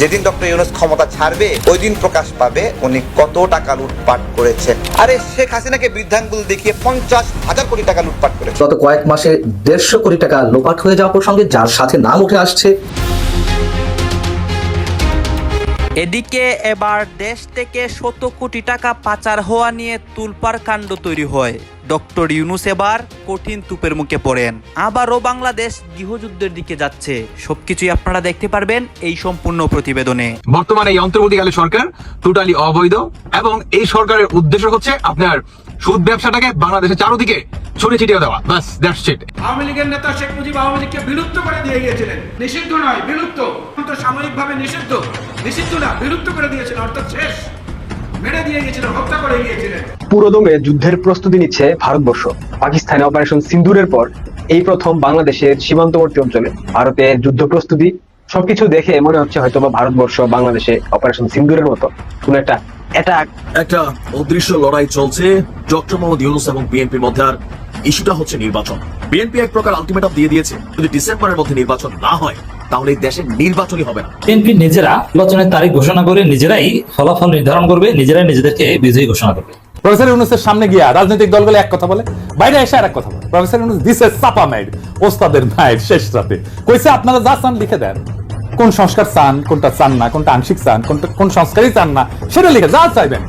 যেদিন ডক্টর ইউনুস ক্ষমতা ছাড়বে ওই দিন প্রকাশ পাবে উনি কত টাকা লুটপাট করেছেন আরে শেখ হাসিনাকে বৃদ্ধাঙ্গুল দেখিয়ে পঞ্চাশ হাজার কোটি টাকা লুটপাট করেছে। গত কয়েক মাসে দেড়শো কোটি টাকা লোপাট হয়ে যাওয়া প্রসঙ্গে যার সাথে নাম উঠে আসছে এদিকে এবার দেশ থেকে শত কোটি টাকা পাচার হওয়া নিয়ে তুলপার কাণ্ড তৈরি হয়। ডক্টর ইউনুস এবার কঠিন তুপের মুখে পড়েন। আবারও বাংলাদেশ গৃহযুদ্ধের দিকে যাচ্ছে। সবকিছুই আপনারা দেখতে পারবেন এই সম্পূর্ণ প্রতিবেদনে। বর্তমানে এই অন্তর্বর্তীকালীন সরকার টোটালি অবৈধ এবং এই সরকারের উদ্দেশ্য হচ্ছে আপনার সুদ ব্যবসাটাকে বাংলাদেশের চারদিকে ছড়িয়ে ছিটিয়ে দেওয়া। বাস দ্যাটস ইট আওয়ামী লীগের নেতা শেখ মুজিব আওয়ামী লীগকে বিলুপ্ত করে দিয়ে গিয়েছিলেন। নিষিদ্ধ নয় বিলুপ্ত। সাময়িকভাবে নিষিদ্ধ। বিলুপ্ত করে দিয়েছিল অর্থাৎ শেষ। পুরোদমে যুদ্ধের প্রস্তুতি নিচ্ছে ভারতবর্ষ। পাকিস্তানে অপারেশন সিন্দুরের পর এই প্রথম বাংলাদেশের সীমান্তবর্তী অঞ্চলে ভারতের যুদ্ধ প্রস্তুতি, সবকিছু দেখে মনে হচ্ছে হয়তো ভারতবর্ষ বাংলাদেশে অপারেশন সিন্দুরের মতো কোন একটা অ্যাটাক একটা অদৃশ্য লড়াই চলছে। ডক্টর মোহাম্মদ ইউনুস এবং বিএনপির মধ্যে আর ইস্যুটা হচ্ছে নির্বাচন। বিএনপি এক প্রকার আলটিমেটাম দিয়ে দিয়েছে। যদি ডিসেম্বরের মধ্যে নির্বাচন না হয় তাহলে এই দেশে নির্বাচনই হবে না। বিএনপি নিজেরা নির্বাচনের তারিখ ঘোষণা করে নিজেরাই ফলাফল নির্ধারণ করবে নিজেরাই নিজেদেরকে বিজয়ী ঘোষণা করবে। প্রফেসর ইউনুসের সামনে গিয়া রাজনৈতিক দলগুলো এক কথা বলে বাইরে এসে আর এক কথা বলে। প্রফেসর ইউনুস দিছে চাপা মাইড ওস্তাদের শেষ রাতে। কইছে আপনারা যা চান লিখে দেন। কোন সংস্কার চান, কোনটা চান না, কোনটা আংশিক চান, কোনটা কোন সংস্কারই চান না, সেটা লিখে যা চাইবেন।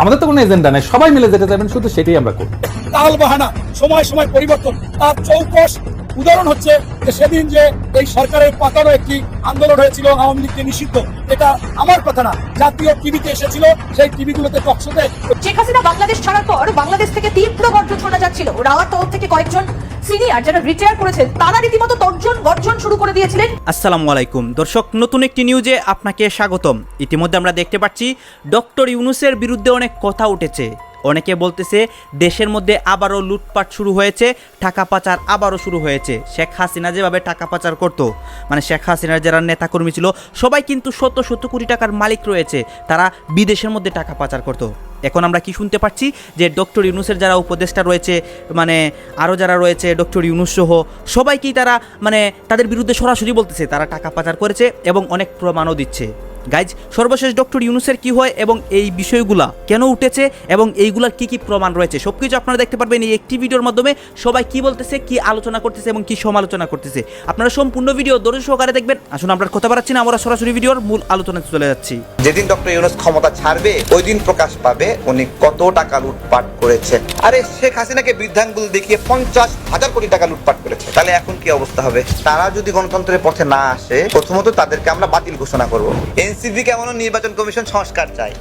আমাদের তো কোনো এজেন্ডা নেই, সবাই মিলে যেটা চাইবেন শুধু সেটাই আমরা করি তাল বাহানা, সময় সময় পরিবর্তন, তার চৌকস। উদাহরণ হচ্ছে যে সেদিন যে এই সরকারের পাতানো একটি আন্দোলন হয়েছিল আওয়ামী লীগকে নিষিদ্ধ? এটা আমার কথা না। জাতীয় টিভিতে এসেছিল সেই টিভিগুলোতে টকশোতে শেখ হাসিনা বাংলাদেশ ছাড়ার পর বাংলাদেশ থেকে তীব্র গর্জন শোনা যাচ্ছিল। রাওয়ার তরফ থেকে কয়েকজন সিনিয়র যারা রিটায়ার করেছেন তারা রীতিমতো তর্জন গর্জন শুরু করে দিয়েছিলেন। আসসালামু আলাইকুম। দর্শক নতুন একটি নিউজে আপনাকে স্বাগতম। ইতিমধ্যে আমরা দেখতে পাচ্ছি ডক্টর ইউনুসের বিরুদ্ধে অনেক কথা উঠেছে। অনেকে বলতেছে দেশের মধ্যে আবারও লুটপাট শুরু হয়েছে টাকা পাচার আবারও শুরু হয়েছে। শেখ হাসিনা যেভাবে টাকা পাচার করতো। মানে শেখ হাসিনার যারা নেতাকর্মী ছিল, সবাই কিন্তু শত শত কোটি টাকার মালিক রয়েছে। তারা বিদেশের মধ্যে টাকা পাচার করতো। এখন আমরা কি শুনতে পাচ্ছি? যে ডক্টর ইউনুসের যারা উপদেষ্টা রয়েছে মানে আরও যারা রয়েছে, ডক্টর ইউনুস সহ, সবাইকেই তারা মানে তাদের বিরুদ্ধে সরাসরি বলতেছে, তারা টাকা পাচার করেছে এবং অনেক প্রমাণও দিচ্ছে। গাইজ, সর্বশেষ ডক্টর ইউনুসের কি হয় এবং এই বিষয়গুলা কেন উঠেছে এবং এইগুলার কি কি প্রমাণ রয়েছে? সব কিছু আপনারা দেখতে পারবেন এই একটি ভিডিওর মাধ্যমে। সবাই কি বলতেছে, কি আলোচনা করতেছে এবং কি সমালোচনা করতেছে? আপনারা সম্পূর্ণ ভিডিও ধৈর্য সহকারে দেখবেন। আসুন, আমরা কথা বাড়াচ্ছি না, আমরা সরাসরি ভিডিওর মূল আলোচনাতে চলে যাচ্ছি। যেদিন ডক্টর ইউনুস ক্ষমতা ছাড়বে, ওই দিন প্রকাশ পাবে উনি কত টাকা লুটপাট করেছে আরে, শেখ হাসিনাকে বৃদ্ধাঙ্গুল দেখিয়ে পঞ্চাশ হাজার কোটি টাকা লুটপাট করেছে। তাহলে এখন কি অবস্থা হবে? তারা যদি গণতন্ত্রের পথে না আসে, প্রথমত তাদেরকে আমরা বাতিল ঘোষণা করব। এনসিপি কেমন নির্বাচন কমিশন সংস্কার চাই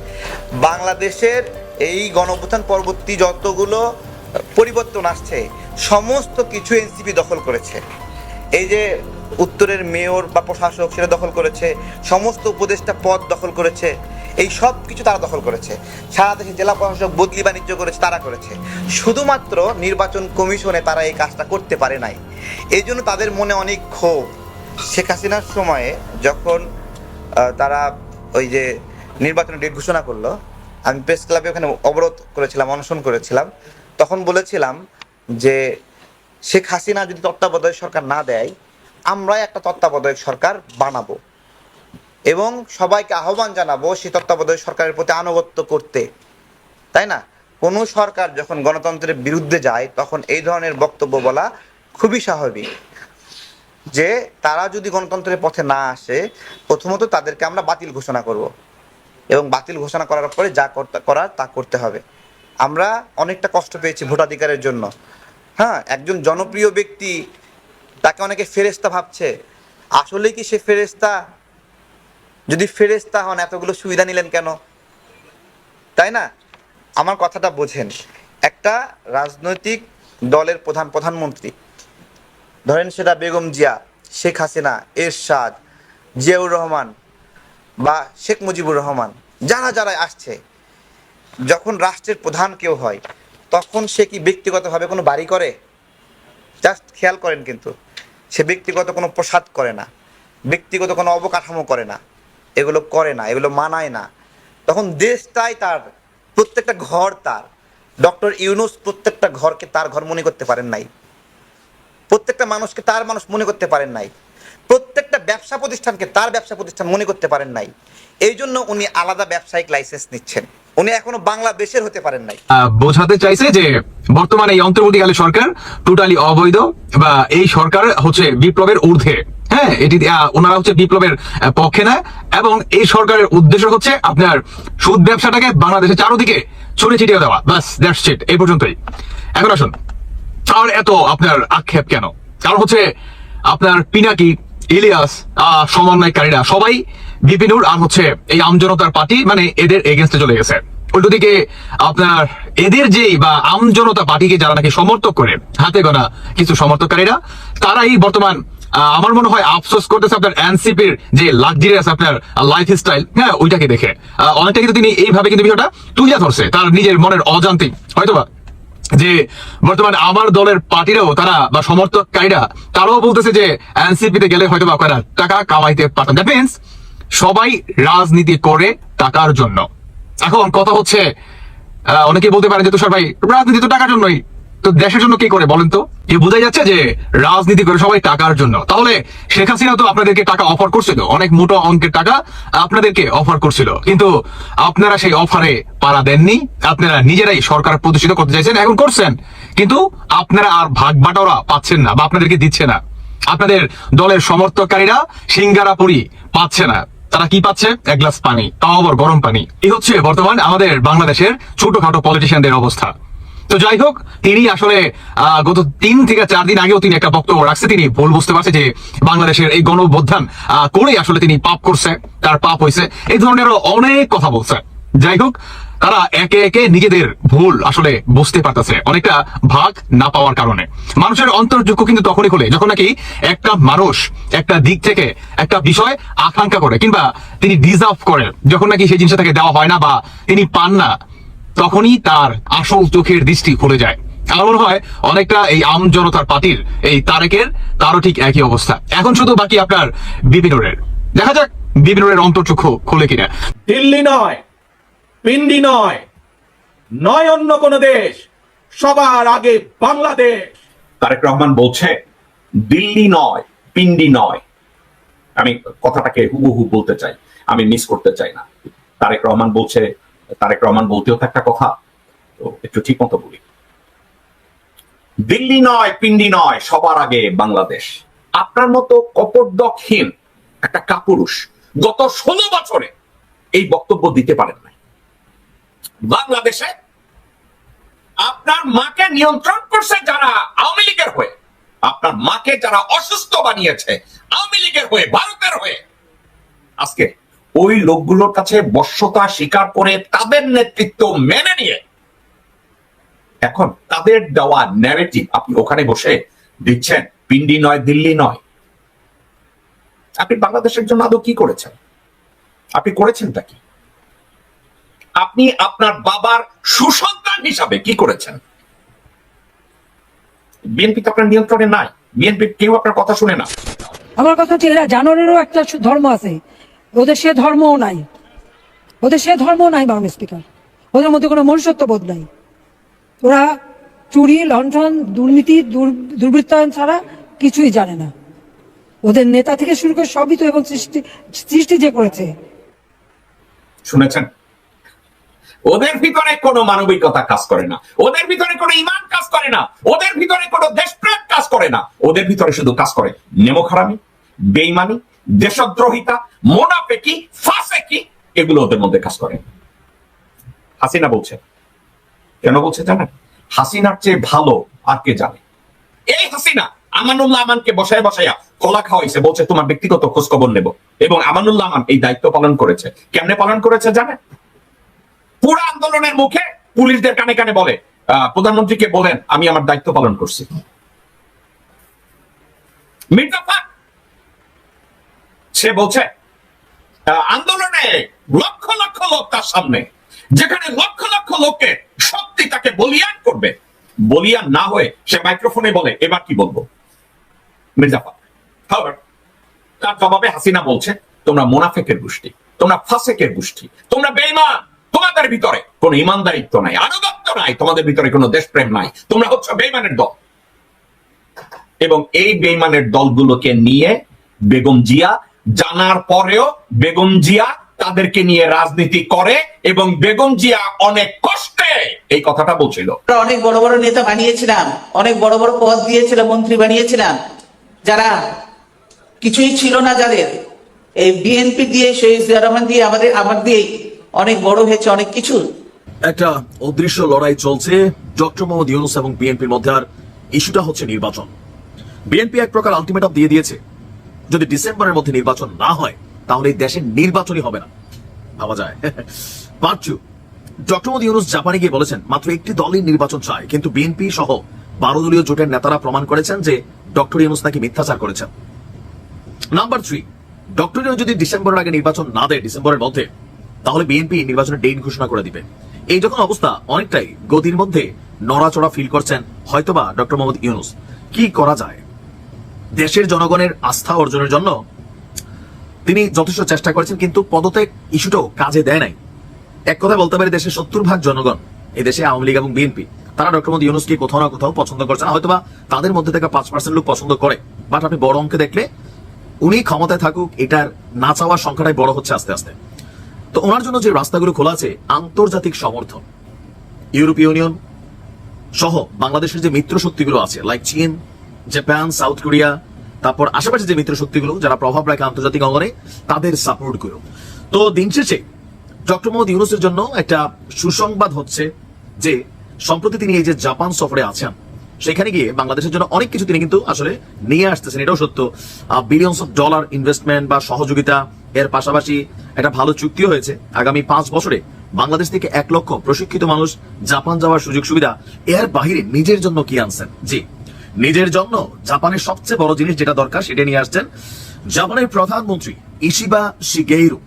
বাংলাদেশের এই গণঅভ্যুত্থান পরবর্তী যতগুলো পরিবর্তন আসছে, সমস্ত কিছু এনসিপি দখল করেছে। এই যে উত্তরের মেয়র বা প্রশাসক সেটা দখল করেছে, সমস্ত উপদেষ্টা পদ দখল করেছে, এই সব কিছু তারা দখল করেছে। সারা দেশে জেলা প্রশাসক বদলি বাণিজ্য করেছে, তারা করেছে। শুধুমাত্র নির্বাচন কমিশনে তারা এই কাজটা করতে পারে নাই। এই জন্য তাদের মনে অনেক ক্ষোভ। শেখ হাসিনার সময়ে যখন তারা ওই যে নির্বাচনের ডেট ঘোষণা করল। আমি প্রেস ক্লাবে ওখানে অবরোধ করেছিলাম, অনশন করেছিলাম। তখন বলেছিলাম যে শেখ হাসিনা যদি তত্ত্বাবধায়ক সরকার না দেয়, আমরাই একটা তত্ত্বাবধায়ক সরকার বানাবো। এবং সবাইকে আহ্বান জানাব সেই তত্ত্বাবধায়ক সরকারের প্রতি আনুগত্য করতে। তাই না? কোনো সরকার যখন গণতন্ত্রের বিরুদ্ধে যায়, তখন এই ধরনের বক্তব্য বলা খুবই স্বাভাবিক। যে তারা যদি গণতন্ত্রের পথে না আসে, প্রথমত তাদেরকে আমরা বাতিল ঘোষণা করব। এবং বাতিল ঘোষণা করার পরে যা করার তা করতে হবে। আমরা অনেকটা কষ্ট পেয়েছি ভোটাধিকারের জন্য। হ্যাঁ একজন জনপ্রিয় ব্যক্তি তাকে অনেকে ফেরেস্তা ভাবছে। আসলে কি সে ফেরেস্তা যদি ফেরেস্তা হন, এতগুলো সুবিধা নিলেন কেন? তাই না? আমার কথাটা বোঝেন। একটা রাজনৈতিক দলের প্রধান প্রধানমন্ত্রী ধরেন সেটা বেগম জিয়া, শেখ হাসিনা, এরশাদ, জিয়াউর রহমান বা শেখ মুজিবুর রহমান, যারা যারা আসছে, যখন রাষ্ট্রের প্রধান কেউ হয়, তখন সে কি ব্যক্তিগতভাবে কোনো বাড়ি করে? জাস্ট খেয়াল করেন কিন্তু, সে ব্যক্তিগত কোনো প্রসাদ করে না, ব্যক্তিগত কোনো অবকাঠামো করে না, এগুলো করে না, এগুলো মানায় না। তখন দেশটাই তার, প্রত্যেকটা ঘর তার। ডক্টর ইউনুস প্রত্যেকটা ঘরকে তার ঘর মনে করতে পারেন নাই। প্রত্যেকটা মানুষকে তার মানুষ মনে করতে পারেন নাই। প্রত্যেকটা ব্যবসা প্রতিষ্ঠানকে তার ব্যবসা প্রতিষ্ঠান মনে করতে পারেন নাই। এই জন্য উনি আলাদা ব্যবসায়িক লাইসেন্স নিচ্ছেন। উনি এখনও বাংলাদেশের হতে পারেন নাই। বোঝাতে চাইছে যে বর্তমানে এই অন্তর্বর্তীকালে সরকার টোটালি অবৈধ বা এই সরকার হচ্ছে বিপ্লবের ঊর্ধ্বে। হ্যাঁ এটি ওনারা হচ্ছে বিপ্লবের পক্ষে না। এবং এই সরকারের উদ্দেশ্য হচ্ছে আপনার সুদ ব্যবসাটাকে বাংলাদেশের চারোদিকে ছড়িয়ে ছিটিয়ে দেওয়া। বাস দ্যাটস ইট এই পর্যন্তই। এখন আসুন। আর এত আপনার আক্ষেপ কেন? কারণ হচ্ছে আপনার পিনাকি, ইলিয়াস সমন্বয়কারীরা সবাই বিপিনুর আর হচ্ছে এই আমজনতার পার্টি মানে এদের এগেনস্টে চলে গেছে। উল্টো দিকে আপনার এদের যেই বা আমজনতা পার্টিকে যারা নাকি সমর্থক করে, হাতে গোনা কিছু সমর্থককারীরা, তারাই বর্তমান আমার মনে হয় আফসোস করতেছে আপনার এনসিপির যে লাক্সারিয়াস আপনার লাইফ স্টাইল হ্যাঁ ওইটাকে দেখে। অনেকটা কিন্তু তিনি এইভাবে কিন্তু বিষয়টা তুলিয়া ধরছে, তার নিজের মনের অজান্তিক হয়তোবা? যে বর্তমানে আমার দলের পার্টিরাও তারা বা সমর্থককারীরা, তারাও বলতেছে যে এনসিপিতে গেলে হয়তো বা টাকা কামাইতে পারতাম। দ্যাট মিনস সবাই রাজনীতি করে টাকার জন্য। এখন কথা হচ্ছে অনেকে বলতে পারেন যে তুষার ভাই, রাজনীতি তো টাকার জন্যই। তো দেশের জন্য কি করে বলেন তো? এ বোঝাই যাচ্ছে যে রাজনীতি করে সবাই টাকার জন্য। তাহলে শেখ হাসিনা তো আপনাদেরকে টাকা অফার করছিল, অনেক মোটো অঙ্কের টাকা আপনাদেরকে অফার করছিল। কিন্তু আপনারা সেই অফারে পাড়া দেননি, আপনারা নিজেরাই সরকার প্রতিষ্ঠিত করতে চাইছেন, এখন করছেন। কিন্তু আপনারা আর ভাগ বাটোরা পাচ্ছেন না বা আপনাদেরকে দিচ্ছে না। আপনাদের দলের সমর্থককারীরা সিঙ্গারাপুরি পাচ্ছে না। তারা কি পাচ্ছে? এক গ্লাস পানি, তাও আবার গরম পানি। এই হচ্ছে বর্তমান আমাদের বাংলাদেশের ছোটখাটো পলিটিশিয়ানদের অবস্থা। তো যাই হোক তিনি আসলে গত তিন থেকে চার দিন আগেও তিনি একটা বক্তব্য রাখছে। তিনি ভুল বুঝতে পারছে যে বাংলাদেশের এই আহ, করেই আসলে তিনি পাপ করছে তার পাপ হয়েছে এই ধরনের অনেক কথা বলছে। যাই হোক তারা একে একে নিজেদের ভুল আসলে বুঝতে পারতেছে অনেকটা ভাগ না পাওয়ার কারণে। মানুষের অন্তর্যোগ্য কিন্তু তখনই খোলে যখন নাকি একটা মানুষ একটা দিক থেকে একটা বিষয় আকাঙ্ক্ষা করে কিংবা তিনি ডিজার্ভ করে যখন নাকি সেই জিনিসটা তাকে দেওয়া হয় না বা তিনি পান না তখনই তার আসল চোখের দৃষ্টি খুলে যায়। আমার মনে হয় অনেকটা এই আম জনতার পার্টির এই তারেকের তারও ঠিক একই অবস্থা। এখন শুধু বাকি আপনার বিপিনুরের। দেখা যাক বিপিনুরের অন্তর্চক্ষু খুলে কিনা। দিল্লি নয় পিন্ডি নয় নয় অন্য কোন দেশ সবার আগে বাংলাদেশ। তারেক রহমান বলছে দিল্লি নয় পিন্ডি নয়। আমি কথাটাকে হুবহু বলতে চাই আমি মিস করতে চাই না। তারেক রহমান বলছে তারেক রহমান বলতেও তো একটা কথা, তো একটু ঠিক মতো বলি। দিল্লি নয়, পিন্ডি নয়, সবার আগে বাংলাদেশ। আপনার মতো কপর্দকহীন একটা কাপুরুষ গত ষোলো বছরে এই বক্তব্য দিতে পারেন নাই। বাংলাদেশে আপনার মাকে নিয়ন্ত্রণ করছে যারা আওয়ামী লীগের হয়ে, আপনার মাকে যারা অসুস্থ বানিয়েছে, আওয়ামী লীগের হয়ে, ভারতের হয়ে। আজকে ওই লোকগুলোর কাছে বশ্যতা স্বীকার করে তাদের নেতৃত্ব মেনে নিয়ে। এখন তাদের দেওয়া ন্যারেটিভ আপনি ওখানে বসে দিচ্ছেন, পিন্ডি নয়, দিল্লি নয়। আপনি বাংলাদেশের জন্য আদৌ কি করেছেন? আপনি করেছেনটা কি? আপনি আপনার বাবার সুসন্তান হিসাবে কি করেছেন? বিএনপি তো আপনার নিয়ন্ত্রণে নাই। বিএনপি কেউ আপনার কথা শুনে না। আমার কথা হচ্ছে, এরা জানোয়ারেরও একটা ধর্ম আছে। ওদের সে ধর্মও নাই। ওদের সে ধর্মও নাই বাংলা স্পিকার ওদের মধ্যে কোনো মনুষ্যত্ব বোধ নাই। ওরা চুরি, লণ্ঠন, দুর্নীতি দুর্বৃত্তায়ন ছাড়া কিছুই জানে না। ওদের নেতা থেকে শুরু করে সবই তো এবং সৃষ্টি সৃষ্টি যে করেছে। শুনেছেন? ওদের ভিতরে কোনো মানবিকতা কাজ করে না। ওদের ভিতরে কোনো ইমান কাজ করে না। ওদের ভিতরে কোনো দেশপ্রেম কাজ করে না। ওদের ভিতরে শুধু কাজ করে নেমখারামি, বেইমানি দেশদ্রোহিতা, মোনাফেকি, ফাসেকি, এগুলো ওদের মধ্যে কাজ করে। হাসিনা বলছে। কেন বলছে জানেন? হাসিনার চেয়ে ভালো আর কে জানে? এই হাসিনা আমানুল্লাহ আমানকে বসায় বসাইয়া খাওয়াইছে, বলছে, তোমার ব্যক্তিগত খোঁজ খবর নেব। এবং আমানুল্লাহ আমান এই দায়িত্ব পালন করেছে। কেমনে পালন করেছে জানেন? পুরো আন্দোলনের মুখে পুলিশদের কানে কানে বলে প্রধানমন্ত্রীকে বলেন, আমি আমার দায়িত্ব পালন করছি। মির্জা সে বলছে আন্দোলনে লক্ষ লক্ষ লোক তার সামনে, যেখানে লক্ষ লক্ষ লোককে শক্তি তাকে বলিয়ান করবে, বলিয়ান না হয়ে সে মাইক্রোফোনে বলে, এবার কি বলব? মির্জা ফাক তার জবাবে হাসিনা বলছে, তোমরা মোনাফেকের গোষ্ঠী, তোমরা ফাসেকের গোষ্ঠী, তোমরা বেইমান তোমাদের ভিতরে কোনো ইমানদারিত্ব নাই, আনুগত্য নাই, তোমাদের ভিতরে কোনো দেশপ্রেম নাই, তোমরা হচ্ছে বেইমানের দল। এবং এই বেইমানের দলগুলোকে নিয়ে বেগম জিয়া জানার পরেও বেগম জিয়া তাদেরকে নিয়ে রাজনীতি করে এবং বেগম জিয়া অনেক কষ্টে এই কথাটা বলছিল। অনেক বড় বড় নেতা বানিয়েছিলাম অনেক বড় বড় পদ দিয়েছিলাম মন্ত্রী বানিয়েছিলাম। যারা কিছুই ছিল না যাদের এই বিএনপি দিয়ে সেই জিয়া রহমান দিয়ে আমাদের আমার দিয়ে অনেক বড় হয়েছে অনেক কিছু। একটা অদৃশ্য লড়াই চলছে ডক্টর মোহাম্মদ ইউনুস এবং বিএনপির মধ্যে আর ইস্যুটা হচ্ছে নির্বাচন। বিএনপি এক প্রকার আলটিমেটাম দিয়ে দিয়েছে। যদি ডিসেম্বরের মধ্যে নির্বাচন না হয়, তাহলে এই দেশে নির্বাচনই হবে না। ভাবা যায়। পাঁচু ডক্টর মোহাম্মদ ইউনুস জাপানে গিয়ে বলেছেন, মাত্র একটি দলই নির্বাচন চায়, কিন্তু বিএনপি সহ বারো দলীয় জোটের নেতারা প্রমাণ করেছেন যে ডক্টর ইউনুস নাকি মিথ্যাচার করেছেন। নাম্বার থ্রি, ডক্টর ইউনুস যদি ডিসেম্বরের আগে নির্বাচন না দেয়, ডিসেম্বরের মধ্যে, তাহলে বিএনপি নির্বাচনের ডেট ঘোষণা করে দিবে। এই যখন অবস্থা, অনেকটাই গতির মধ্যে নড়াচড়া ফিল করছেন হয়তোবা ডক্টর মোহাম্মদ ইউনুস। কি করা যায়? দেশের জনগণের আস্থা অর্জনের জন্য তিনি যথেষ্ট চেষ্টা করেছেন, কিন্তু পদত্যাগ ইস্যুটাও কাজে দেয় নাই। এক কথা বলতে পারি, দেশের সত্তর ভাগ জনগণ এই দেশে আওয়ামী লীগ এবং বিএনপি, তারা ডক্টর মোহাম্মদ ইউনুসকে কোথাও না কোথাও পছন্দ করছেন হয়তোবা তাদের মধ্যে থেকে পাঁচ পার্সেন্ট লোক পছন্দ করে বাট আপনি বড় অঙ্কে দেখলে উনি ক্ষমতায় থাকুক, এটার না চাওয়ার সংখ্যাটাই বড় হচ্ছে আস্তে আস্তে। তো ওনার জন্য যে রাস্তাগুলো খোলা আছে, আন্তর্জাতিক সমর্থন, ইউরোপীয় ইউনিয়ন সহ বাংলাদেশের যে মিত্র শক্তিগুলো আছে লাইক চীন জাপান, সাউথ কোরিয়া, তারপর আশেপাশে যে মিত্র শক্তিগুলো, যারা প্রভাব রাখে আন্তর্জাতিক অঙ্গনে, তাদের সাপোর্টগুলো। তো দিন শেষে ডক্টর মোহাম্মদ ইউনুসের জন্য একটা সুসংবাদ হচ্ছে যে, সম্প্রতি তিনি এই যে জাপান সফরে আছেন, সেখানে গিয়ে বাংলাদেশের জন্য অনেক কিছু তিনি কিন্তু আসলে নিয়ে আসতেছেন, এটাও সত্য। বিলিয়নস অফ ডলার ইনভেস্টমেন্ট বা সহযোগিতা, এর পাশাপাশি একটা ভালো চুক্তিও হয়েছে। আগামী পাঁচ বছরে বাংলাদেশ থেকে এক লক্ষ প্রশিক্ষিত মানুষ জাপান যাওয়ার সুযোগ সুবিধা এর বাহিরে নিজের জন্য কি আনছেন? জি। নিজের জন্য জাপানের সবচেয়ে বড় জিনিস যেটা দরকার সেটা নিয়ে আসছেন জাপানের প্রধানমন্ত্রী ইশিবা শিগেইরু।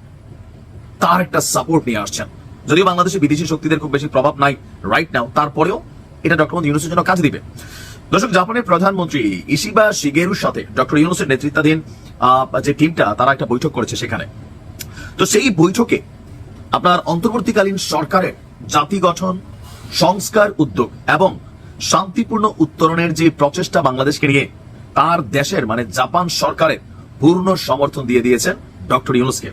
তার একটা সাপোর্ট নিয়ে আসছেন। যদিও বাংলাদেশে বিদেশি শক্তিদের খুব বেশি প্রভাব নাই রাইট নাও তারপরেও এটা ডক্টর মোহাম্মদ ইউনুসের জন্য কাজ দিবে। দর্শক, জাপানের প্রধানমন্ত্রী ইশিবা শিগেরুর সাথে ডক্টর ইউনুসের নেতৃত্বাধীন যে টিমটা, তারা একটা বৈঠক করেছে সেখানে। তো সেই বৈঠকে আপনার অন্তর্বর্তীকালীন সরকারের জাতি গঠন, সংস্কার উদ্যোগ এবং শান্তিপূর্ণ উত্তরণের যে প্রচেষ্টা বাংলাদেশকে নিয়ে তার দেশের মানে জাপান সরকারের পূর্ণ সমর্থন দিয়ে দিয়েছেন ডক্টর ইউনুসকে।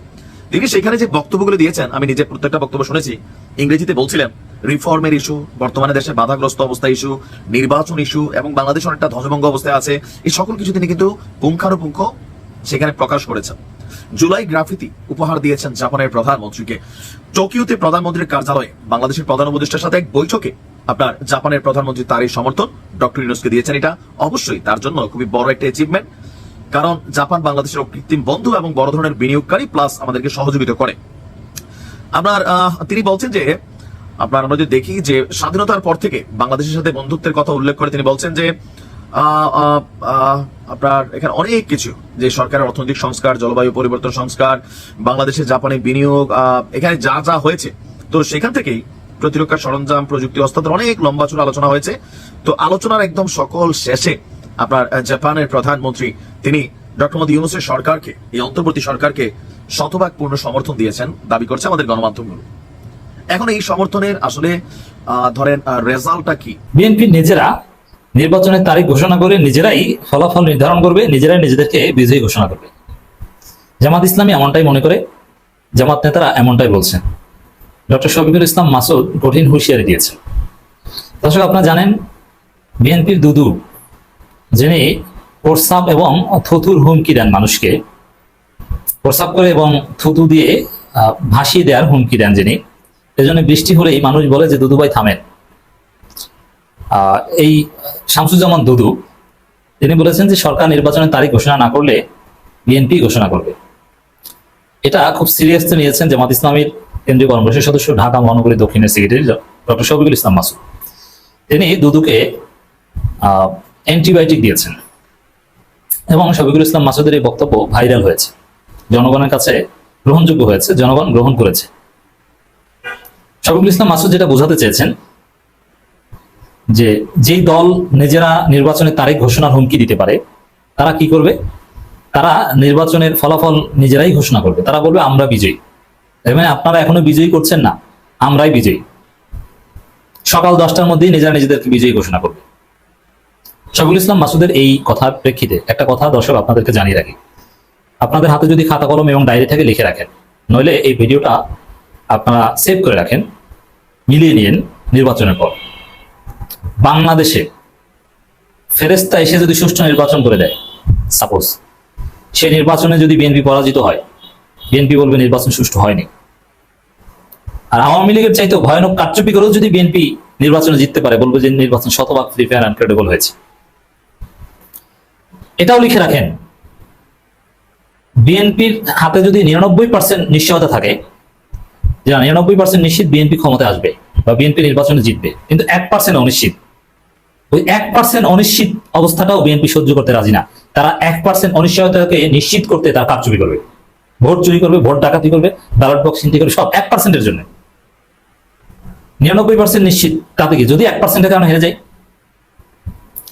তিনি সেখানে যে বক্তব্যগুলো দিয়েছেন, আমি নিজে প্রত্যেকটা বক্তব্য শুনেছি, ইংরেজিতে বলছিলেন রিফর্মের ইস্যু বর্তমানে দেশে বাধাগ্রস্ত অবস্থা ইস্যু নির্বাচন ইস্যু এবং বাংলাদেশ অনেকটা ধ্বজভঙ্গ অবস্থায় আছে। এই সকল কিছু তিনি কিন্তু পুঙ্খানুপুঙ্খ সেখানে প্রকাশ করেছেন। জুলাই গ্রাফিতি উপহার দিয়েছেন জাপানের প্রধানমন্ত্রীকে। টোকিওতে প্রধানমন্ত্রীর কার্যালয়ে বাংলাদেশের প্রধান উপদেষ্টার সাথে এক বৈঠকে আপনার জাপানের প্রধানমন্ত্রী তার এই সমর্থন। ডক্টর ইউনুসকে দিয়েছেন এটা। অবশ্যই তার জন্য খুবই বড় একটা অ্যাচিভমেন্ট কারণ জাপান বাংলাদেশের কৃত্রিম বন্ধু এবং বড় ধরনের বিনিয়োগকারী প্লাস আমাদেরকে সহযোগিতা করে। আপনার তিনি বলছেন যে, আপনার আমরা যদি দেখি যে স্বাধীনতার পর থেকে বাংলাদেশের সাথে বন্ধুত্বের কথা উল্লেখ করে তিনি বলছেন যে আপনার এখানে অনেক কিছু। যে সরকারের অর্থনৈতিক সংস্কার, জলবায়ু পরিবর্তন সংস্কার বাংলাদেশে জাপানে বিনিয়োগ এখানে যা যা হয়েছে। তো সেখান থেকেই প্রতিরক্ষা সরঞ্জাম, প্রযুক্তি হস্তান্তর, অনেক লম্বা চূড়া আলোচনা হয়েছে। তো আলোচনার একদম সকল শেষে আপনার জাপানের প্রধানমন্ত্রী, তিনি ডক্টর মোদী ইউনুসের সরকারকে, এই অন্তর্বর্তী সরকারকে শতভাগ পূর্ণ সমর্থন দিয়েছেন, দাবি করছে আমাদের গণমাধ্যমগুলো। এখন এই সমর্থনের আসলে ধরেন রেজাল্টটা কি? বিএনপি নিজেরা নির্বাচনের তারিখ ঘোষণা করে নিজেরাই ফলাফল নির্ধারণ করবে, নিজেরাই নিজেদেরকে বিজয়ী ঘোষণা করবে। জামাত ইসলামী এমনটাই মনে করে, জামাত নেতারা এমনটাই বলছেন। ডক্টর শফিকুল ইসলাম মাসুদ কঠিন হুঁশিয়ারি দিয়েছেন। দর্শক, আপনারা জানেন, বিএনপির দুদু, যিনি প্রস্তাব এবং থুতুর হুমকি দেন মানুষকে প্রস্তাব করে এবং থুতু দিয়ে ভাসিয়ে দেওয়ার হুমকি দেন যিনি, এজন্য বৃষ্টি হলেই মানুষ বলে যে দুদুভাই থামেন। এই শামসুজ্জামান দুদু, তিনি বলেছেন যে, সরকার নির্বাচনের তারিখ ঘোষণা না করলে বিএনপি ঘোষণা করবে। এটা খুব সিরিয়াসলি নিয়েছেন জামাত ইসলামীর কেন্দ্রীয় কর্মসূচির সদস্য ঢাকা মহানগরী দক্ষিণের সেক্রেটারি ডক্টর শফিকুল ইসলাম মাসুদ। তিনি দুদুকে অ্যান্টিবায়োটিক দিয়েছেন। এবং শফিকুল ইসলাম মাসুদের এই বক্তব্য ভাইরাল হয়েছে। জনগণের কাছে গ্রহণযোগ্য হয়েছে, জনগণ গ্রহণ করেছে। শফিকুল ইসলাম মাসুদ যেটা বোঝাতে চেয়েছেন, যে যেই দল নিজেরা নির্বাচনের তারিখ ঘোষণার হুমকি দিতে পারে, তারা কি করবে? তারা নির্বাচনের ফলাফল নিজেরাই ঘোষণা করবে। তারা বলবে, আমরা বিজয়ী। এর মানে আপনারা এখনও বিজয়ী করছেন না, আমরাই বিজয়ী। সকাল দশটার মধ্যেই নিজেরা নিজেদেরকে বিজয়ী ঘোষণা করবে। শফিকুল ইসলাম মাসুদের এই কথার প্রেক্ষিতে একটা কথা দর্শক আপনাদেরকে জানিয়ে রাখি। আপনাদের হাতে যদি খাতা কলম এবং ডায়েরি থেকে লিখে রাখেন, নইলে এই ভিডিওটা আপনারা সেভ করে রাখেন, মিলিয়ে নিন নির্বাচনের পর। বাংলাদেশে ফেরেস্তা এসে যদি সুষ্ঠু নির্বাচন করে দেয় সাপোজ সে নির্বাচনে যদি বিএনপি পরাজিত হয় বিএনপি বলবে নির্বাচন সুষ্ঠু হয়নি। আর আওয়ামী লীগের চাইতে ভয়ানক কারচুপি করেও যদি বিএনপি নির্বাচনে জিততে পারে, বলবে যে নির্বাচন শতভাগ ফ্রি ফেয়ার অ্যান্ড ক্রেডিবল হয়েছে। এটাও লিখে রাখেন, বিএনপির হাতে যদি নিরানব্বই পার্সেন্ট নিশ্চয়তা থাকে, যে নিরানব্বই পার্সেন্ট নিশ্চিত বিএনপি ক্ষমতায় আসবে বা বিএনপি নির্বাচনে জিতবে, কিন্তু এক পার্সেন্ট অনিশ্চিত। ওই এক পার্সেন্ট অনিশ্চিত অবস্থাটাও বিএনপি সহ্য করতে রাজি না। তারা এক পার্সেন্ট অনিশ্চয়তাকে নিশ্চিত করতে তারা কারচুপি করবে। ভোট চুরি করবে, ভোট ডাকাতি করবে, ব্যালট বক্স চিন্তি করবে, সব এক পার্সেন্টের জন্য। নিরানব্বই পার্সেন্ট নিশ্চিত তাতে কি যদি এক পার্সেন্টের কারণে হেরে যায়,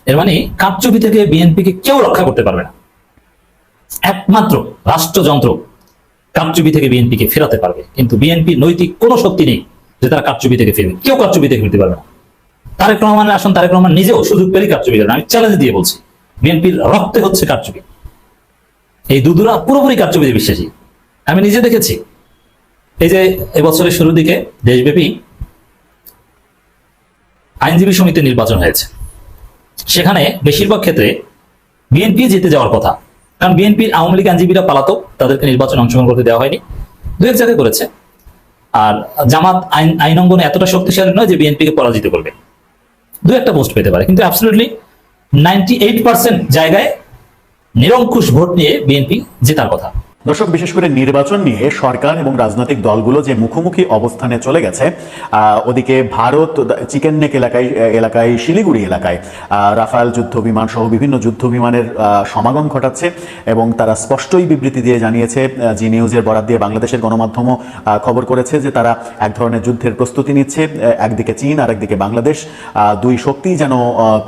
এর মানে কারচুপি থেকে বিএনপিকে কেউ রক্ষা করতে পারবে না। একমাত্র রাষ্ট্রযন্ত্র কারচুপি থেকে বিএনপিকে ফেরাতে পারবে। কিন্তু বিএনপি নৈতিক কোনো শক্তি নেই যে তারা কারচুপি থেকে ফিরবে। কেউ কারচুপি থেকে ফিরতে পারবে না। তারেক রহমানের আসন, তারেক রহমান নিজেও সুযোগ পেলে কারচুপি করেন আমি চ্যালেঞ্জ দিয়ে বলছি, বিএনপির রক্তে হচ্ছে কারচুপি এই দুদুরা পুরোপুরি কারচুপিতে বিশ্বাসী। আমি নিজে দেখেছি। এই যে এবছরের শুরুর দিকে দেশব্যাপী আইনজীবী সমিতি নির্বাচন হয়েছে। সেখানে বেশিরভাগ ক্ষেত্রে বিএনপি জিতে যাওয়ার কথা। কারণ বিএনপির আওয়ামী লীগ আইনজীবীরা পালাতক, তাদেরকে নির্বাচন অংশগ্রহণ করতে দেওয়া হয়নি। দু এক জায়গায় করেছে। আর জামাত আইন আইন অঙ্গনে এতটা শক্তিশালী নয় যে বিএনপিকে পরাজিত করবে। দু একটা পোস্ট পেতে পারে। কিন্তু অ্যাবসলিউটলি নাইনটি এইট পার্সেন্ট জায়গায় নিরঙ্কুশ ভোট নিয়ে বিএনপি জেতার কথা। দর্শক, বিশেষ করে নির্বাচন নিয়ে সরকার এবং রাজনৈতিক দলগুলো যে মুখোমুখি অবস্থানে চলে গেছে ওদিকে ভারত চিকেন নেক এলাকায় এলাকায়, শিলিগুড়ি এলাকায় রাফাল যুদ্ধ বিমান সহ বিভিন্ন যুদ্ধ বিমানের সমাগম ঘটাচ্ছে এবং তারা স্পষ্টই বিবৃতি দিয়ে জানিয়েছে জি নিউজের বরাদ দিয়ে বাংলাদেশের গণমাধ্যমও খবর করেছে যে তারা এক ধরনের যুদ্ধের প্রস্তুতি নিচ্ছে একদিকে চীন আর একদিকে বাংলাদেশ দুই শক্তি যেন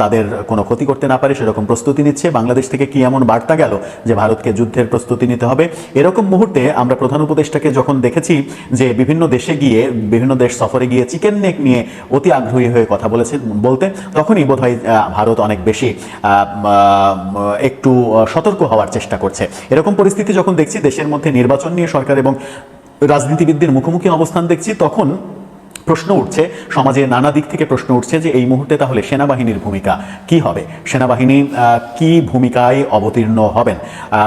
তাদের কোনো ক্ষতি করতে না পারে সেরকম প্রস্তুতি নিচ্ছে। বাংলাদেশ থেকে কি এমন বার্তা গেল যে ভারতকে যুদ্ধের প্রস্তুতি নিতে হবে? এরকম মুহূর্তে আমরা প্রধান উপদেষ্টাকে যখন দেখেছি যে বিভিন্ন দেশে গিয়ে বিভিন্ন দেশ সফরে গিয়ে চিকেন নেক নিয়ে অতি আগ্রহী হয়ে কথা বলেছেন বলতে তখনই আহ, ভারত অনেক বেশি একটু সতর্ক হওয়ার চেষ্টা করছে। এরকম পরিস্থিতি যখন দেখছি দেশের মধ্যে নির্বাচন নিয়ে সরকার এবং রাজনীতিবিদদের মুখোমুখি অবস্থান দেখছি তখন প্রশ্ন উঠছে, সমাজে নানা দিক থেকে প্রশ্ন উঠছে যে এই মুহূর্তে তাহলে সেনাবাহিনীর ভূমিকা কি হবে? সেনাবাহিনী কি ভূমিকায় অবতীর্ণ হবেন?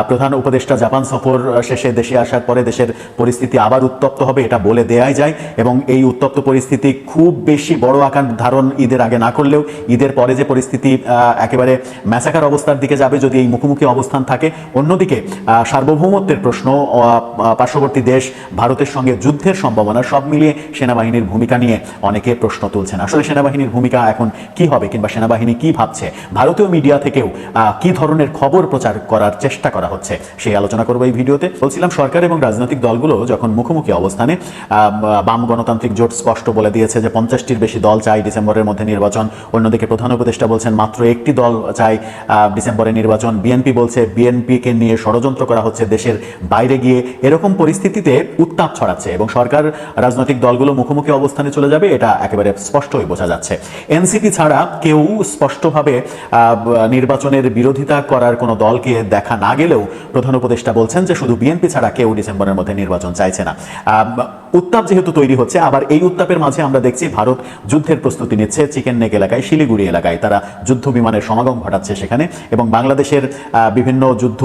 প্রধান উপদেষ্টা জাপান সফর শেষে দেশে আসার পরে দেশের পরিস্থিতি আবার উত্তপ্ত হবে, এটা বলে দেয়াই যায়। এবং এই উত্তপ্ত পরিস্থিতি খুব বেশি বড় আকার ধারণ ঈদের আগে না করলেও, ঈদের পরে যে পরিস্থিতি একেবারে ম্যাসাকার অবস্থার দিকে যাবে যদি এই মুখোমুখি অবস্থান থাকে। অন্যদিকে সার্বভৌমত্বের প্রশ্ন পার্শ্ববর্তী দেশ ভারতের সঙ্গে যুদ্ধের সম্ভাবনা সব মিলিয়ে সেনাবাহিনীর ভূমিকা নিয়ে অনেকে প্রশ্ন তুলছেন। আসলে সেনাবাহিনীর ভূমিকা এখন কি হবে কিংবা সেনাবাহিনী কি ভাবছে? ভারতীয় মিডিয়া থেকেও কি ধরনের খবর প্রচার করার চেষ্টা করা হচ্ছে? সেই আলোচনা করব এই ভিডিওতে। বলছিলাম সরকার এবং রাজনৈতিক দলগুলো যখন মুখোমুখি অবস্থানে বাম গণতান্ত্রিক জোট স্পষ্ট বলে দিয়েছে যে পঞ্চাশটির বেশি দল চাই ডিসেম্বরের মধ্যে নির্বাচন। অন্যদিকে প্রধান উপদেষ্টা বলছেন মাত্র একটি দল চাই ডিসেম্বরে নির্বাচন। বিএনপি বলছে বিএনপিকে নিয়ে ষড়যন্ত্র করা হচ্ছে দেশের বাইরে গিয়ে। এরকম পরিস্থিতিতে উত্তাপ ছড়াচ্ছে এবং সরকার, রাজনৈতিক দলগুলো মুখোমুখি অবস্থানে চলে যাবে, এটা একেবারে স্পষ্টই বোঝা যাচ্ছে। এনসিপি ছাড়া কেউ স্পষ্টভাবে নির্বাচনের বিরোধিতা করার কোনো দলকে দেখা না গেলেও প্রধান উপদেষ্টা বলছেন যে শুধু বিএনপি ছাড়া কেউ ডিসেম্বরের মধ্যে নির্বাচন চাইছে না। উত্তাপ যেহেতু তৈরি হচ্ছে, আবার এই উত্তাপের মাঝে আমরা দেখছি ভারত যুদ্ধের প্রস্তুতি নিচ্ছে চিকেন নেক এলাকায়, শিলিগুড়ি এলাকায়। তারা যুদ্ধ বিমানের সমাগম ঘটাচ্ছে সেখানে এবং বাংলাদেশের বিভিন্ন যুদ্ধ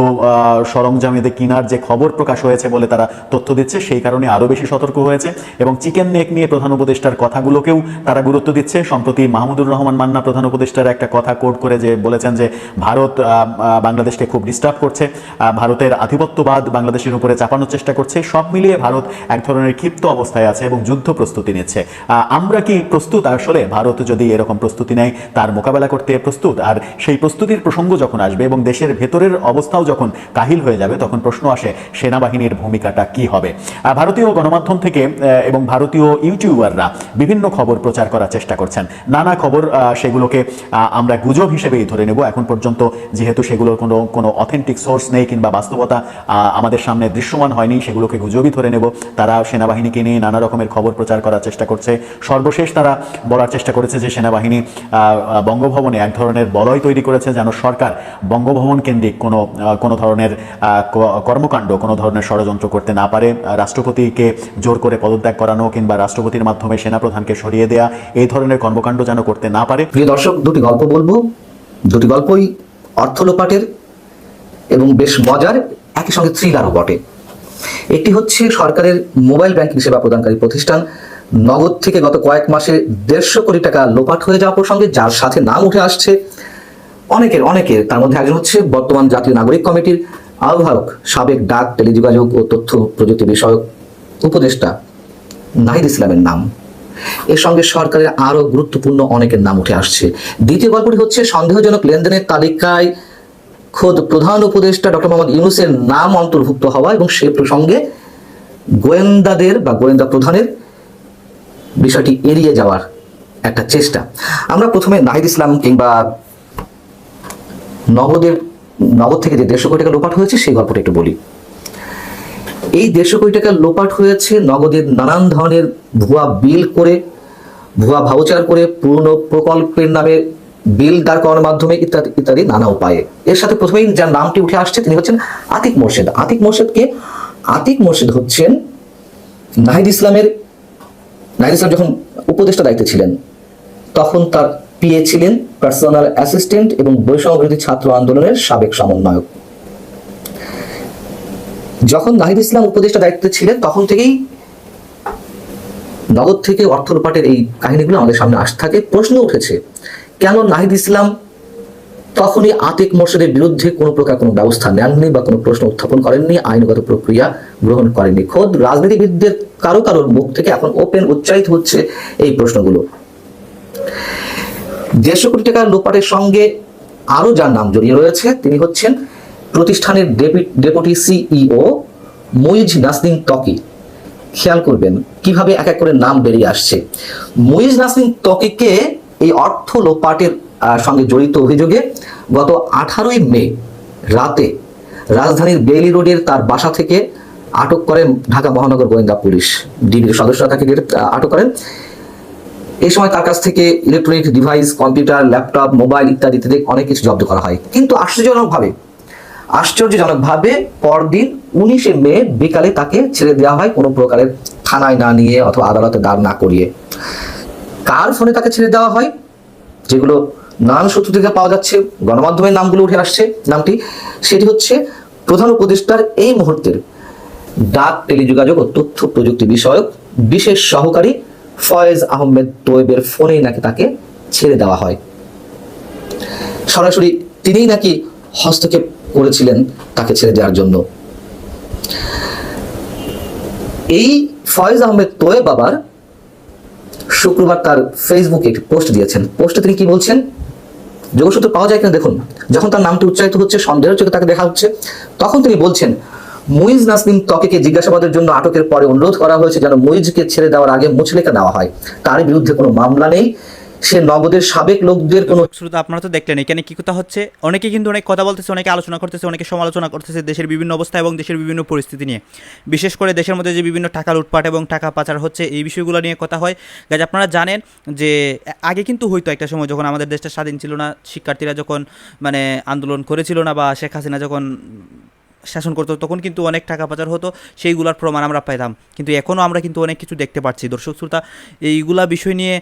সরঞ্জামেদের কিনার যে খবর প্রকাশ হয়েছে বলে তারা তথ্য দিচ্ছে, সেই কারণে আরও বেশি সতর্ক হয়েছে এবং চিকেন নেক নিয়ে প্রধান উপদেষ্টার কথাগুলোকেও তারা গুরুত্ব দিচ্ছে। সম্প্রতি মাহমুদুর রহমান মান্না প্রধান উপদেষ্টার একটা কথা কোট করে যে বলেছেন যে ভারত বাংলাদেশকে খুব ডিস্টার্ব করছে। ভারতের আধিপত্যবাদ বাংলাদেশের উপরে চাপানোর চেষ্টা করছে। সব মিলিয়ে ভারত এক ধরনের ক্ষিপ্ত অবস্থায় আছে এবং যুদ্ধ প্রস্তুতি নিচ্ছে। আমরা কি প্রস্তুত? আসলে ভারত যদি এরকম প্রস্তুতি নেয়, তার মোকাবেলা করতে প্রস্তুত। আর সেই প্রস্তুতির প্রসঙ্গ যখন আসবে এবং দেশের ভেতরের অবস্থাও যখন কাহিল হয়ে যাবে, তখন প্রশ্ন আসে, সেনাবাহিনীর ভূমিকাটা কি হবে? ভারতীয় গণমাধ্যম থেকে এবং ভারতীয় ইউটিউবাররা বিভিন্ন খবর প্রচার করার চেষ্টা করছেন। নানা খবর সেগুলোকে আমরা গুজব হিসেবেই ধরে নেব। এখন পর্যন্ত যেহেতু সেগুলোর কোনো কোনো অথেন্টিক সোর্স নেই কিংবা বাস্তবতা আমাদের সামনে দৃশ্যমান হয়নি, সেগুলোকে গুজবই ধরে নেব। তারা সেনাবাহিনীকে নিয়ে নানা রকমের খবর প্রচার করার চেষ্টা করছে। সর্বশেষ তারা বলার চেষ্টা করেছে যে সেনাবাহিনী বঙ্গভবনে এক ধরনের বলয় তৈরি করেছে যেন সরকার বঙ্গভবন কেন্দ্রিক কোনো কোনো ধরনের কর্মকাণ্ড, কোনো ধরনের ষড়যন্ত্র করতে না পারে। রাষ্ট্রপতিকে জোর করে পদত্যাগ করানো কিংবা রাষ্ট্রপতির মাধ্যমে সেনাপ্রধানকে সরিয়ে দেয়া, এই ধরনের কর্মকাণ্ড যেন করতে না পারে। প্রিয় দর্শক, দুটি গল্প বলব। দুটি গল্পই অর্থ লোপাটের এবং বেশ মজার, একই সঙ্গে থ্রিলারও বটে। একটি হচ্ছে সরকারের মোবাইল ব্যাংকিং সেবা প্রদানকারী প্রতিষ্ঠান। নগদ থেকে গত কয়েক মাসে দেড়শো কোটি টাকা লোপাট হয়ে যাওয়া প্রসঙ্গে যার সাথে নাম উঠে আসছে, অনেকের অনেকের। তার মধ্যে একজন হচ্ছে বর্তমান জাতীয় নাগরিক কমিটির আহ্বায়ক, সাবেক ডাক, টেলিযোগাযোগ ও তথ্য প্রযুক্তি বিষয়ক উপদেষ্টা। নাহিদ ইসলামের নাম। এর সঙ্গে সরকারের আরও গুরুত্বপূর্ণ অনেকের নাম উঠে আসছে। দ্বিতীয় গল্পটি হচ্ছে, সন্দেহজনক লেনদেনের তালিকায় খোদ প্রধান উপদেষ্টা ডক্টর মোহাম্মদ ইউনুসের নাম অন্তর্ভুক্ত হওয়া এবং সে প্রসঙ্গে গোয়েন্দাদের বা গোয়েন্দা প্রধানের বিষয়টি এড়িয়ে যাওয়ার একটা চেষ্টা। আমরা প্রথমে নাহিদ ইসলাম কিংবা নগদের নগদ থেকে যে দেড়শো কোটি টাকা লোপাট হয়েছে, সেই গল্পটা একটু বলি। এই দেড়শো কোটি টাকা লোপাট হয়েছে নগদের নানান ধরনের ভুয়া বিল করে, ভুয়া ভাউচার করে, পুরনো প্রকল্পের নামে বিল দাঁড় করানোর মাধ্যমে ইত্যাদি ইত্যাদি নানা উপায়ে। এর সাথে প্রথমেই যার নামটি উঠে আসছে তিনি হচ্ছেন আতিক মোর্শেদ। আতিক মোর্শেদকে, আতিক মোর্শেদ হচ্ছেন নাহিদ ইসলামের, নাহিদ ইসলাম যখন উপদেষ্টা দায়িত্বে ছিলেন, তখন তার পিএ ছিলেন পার্সোনাল অ্যাসিস্ট্যান্ট এবং বৈষম্য ছাত্র আন্দোলনের সাবেক সমন্বয়ক। যখন নাহিদ ইসলাম উপদেষ্টা দায়িত্বে ছিলেন, তখন থেকেই নগদ থেকে অর্থ লোপাটের এই কাহিনীগুলো আমাদের সামনে আসতে থাকে। প্রশ্ন উঠেছে, কেন নাহিদ ইসলাম তখনই আতিক মোর্শেদের বিরুদ্ধে কোনো প্রকার কোনো ব্যবস্থা নেননি বা কোনো প্রশ্ন উত্থাপন করেননি, আইনগত প্রক্রিয়া গ্রহণ করেননি? খোদ রাজনীতিবিদদের কারও কারোর মুখ থেকে এখন ওপেন উচ্চারিত হচ্ছে এই প্রশ্নগুলো। দেড়শো কোটি টাকার লোপাটের সঙ্গে আরও যার নাম জড়িয়ে রয়েছে, তিনি হচ্ছেন প্রতিষ্ঠানের ডেপি- ডেপুটি সিইও মুইজ নাসরিন তকি খেয়াল করবেন কীভাবে এক এক করে নাম বেরিয়ে আসছে। মুইজ নাসরিন তকিকে এই অর্থ লোপাটের সঙ্গে জড়িত অভিযোগে গত আঠারোই মে রাতে রাজধানীর বেইলি রোডের তার বাসা থেকে আটক করেন ঢাকা মহানগর গোয়েন্দা পুলিশ। ডিবির সদস্যরা তাকে আটক করেন। এই সময় তার কাছ থেকে electronic device, computer, laptop, mobile ইত্যাদি ইত্যাদি অনেক কিছু জব্দ করা হয়। কিন্তু আশ্চর্যজনকভাবে আশ্চর্যজনকভাবে পরদিন উনিশে মে বিকালে তাকে ছেড়ে দেওয়া হয় কোনো প্রকারের থানায় না নিয়ে অথবা আদালতে দাঁড় না করিয়ে। কার ফোনে তাকে ছেড়ে দেওয়া হয়? যেগুলো নানান সূত্র থেকে পাওয়া যাচ্ছে, গণমাধ্যমের নামগুলো উঠে আসছে। নামটি, সেটি হচ্ছে প্রধান উপদেষ্টার এই মুহূর্তের ডাক টেলিযোগাযোগ ও তথ্য প্রযুক্তি বিষয়ক বিশেষ সহকারী ফয়েজ আহমেদ তোয়েবের ফোনেই নাকি তাকে ছেড়ে দেওয়া হয়। সরাসরি তিনিই নাকি হস্তক্ষেপ করেছিলেন তাকে ছেড়ে দেওয়ার জন্য। এই ফয়েজ আহমেদ তোয়েব আবার শুক্রবার তার ফেসবুকে একটি পোস্ট দিয়েছেন। পোস্টে তিনি কি বলছেন? যোগসূত্র পাওয়া যায় কিনা দেখুন। যখন তার নামটি উচ্চারিত হচ্ছে, সন্দেহের চোখে তাকে দেখা হচ্ছে। তখন তিনি বলছেন, মুইজ নাসলিম ত্বকেকে জিজ্ঞাসাবাদের জন্য আটকের পরে অনুরোধ করা হয়েছে যেন মুইজকে ছেড়ে দেওয়ার আগে মুচলেখা দেওয়া হয়। তার বিরুদ্ধে কোনো মামলা নেই। সে নগদের সাবেক লোকদের কোনো শ্রোতা, আপনারা তো দেখলেন, এখানে কি কথা হচ্ছে? অনেকে কিন্তু অনেক কথা বলতেছে, অনেকে আলোচনা করতেছে, অনেকে সমালোচনা করতেছে দেশের বিভিন্ন অবস্থা এবং দেশের বিভিন্ন পরিস্থিতি নিয়ে। বিশেষ করে দেশের মধ্যে যে বিভিন্ন টাকা লুটপাট এবং টাকা পাচার হচ্ছে, এই বিষয়গুলো নিয়ে কথা হয়। গাছ আপনারা জানেন যে, আগে কিন্তু হইতো একটা সময় যখন আমাদের দেশটা স্বাধীন ছিল না, শিক্ষার্থীরা যখন মানে আন্দোলন করেছিল না বা শেখ হাসিনা যখন শাসন করতো, তখন কিন্তু অনেক টাকা পাচার হতো, সেইগুলোর প্রমাণ আমরা পাইতাম। কিন্তু এখনও আমরা কিন্তু অনেক কিছু দেখতে পাচ্ছি। দর্শক, শ্রোতা, এইগুলা বিষয় নিয়ে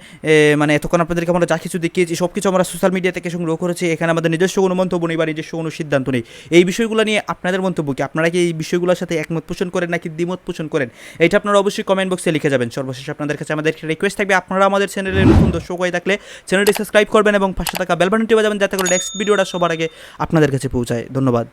মানে এতক্ষণ আপনাদেরকে আমরা যা কিছু দেখিয়েছি সব কিছু আমরা সোশ্যাল মিডিয়া থেকে সংগ্রহ করেছি। এখানে আমাদের নিজস্ব কোনো মন্তব্য নেই বা নিজস্ব কোনো সিদ্ধান্ত নেই। এই বিষয়গুলো নিয়ে আপনাদের মন্তব্য কি? আপনারা কি এই বিষয়গুলোর সাথে একমত পোষণ করেন নাকি দ্বিমত পোষণ করেন? এটা আপনারা অবশ্যই কমেন্ট বক্সে লিখে যাবেন। সর্বশেষ আপনাদের কাছে আমাদের রিকোয়েস্ট থাকবে, আপনারা আমাদের চ্যানেলে নতুন দর্শক হয়ে থাকলে চ্যানেলটি সাবস্ক্রাইব করবেন এবং পাশে থাকা বেল বাটনটি বাজাবেন, যাতে করে নেক্সট ভিডিওটা সবার আগে আপনাদের কাছে পৌঁছায়। ধন্যবাদ।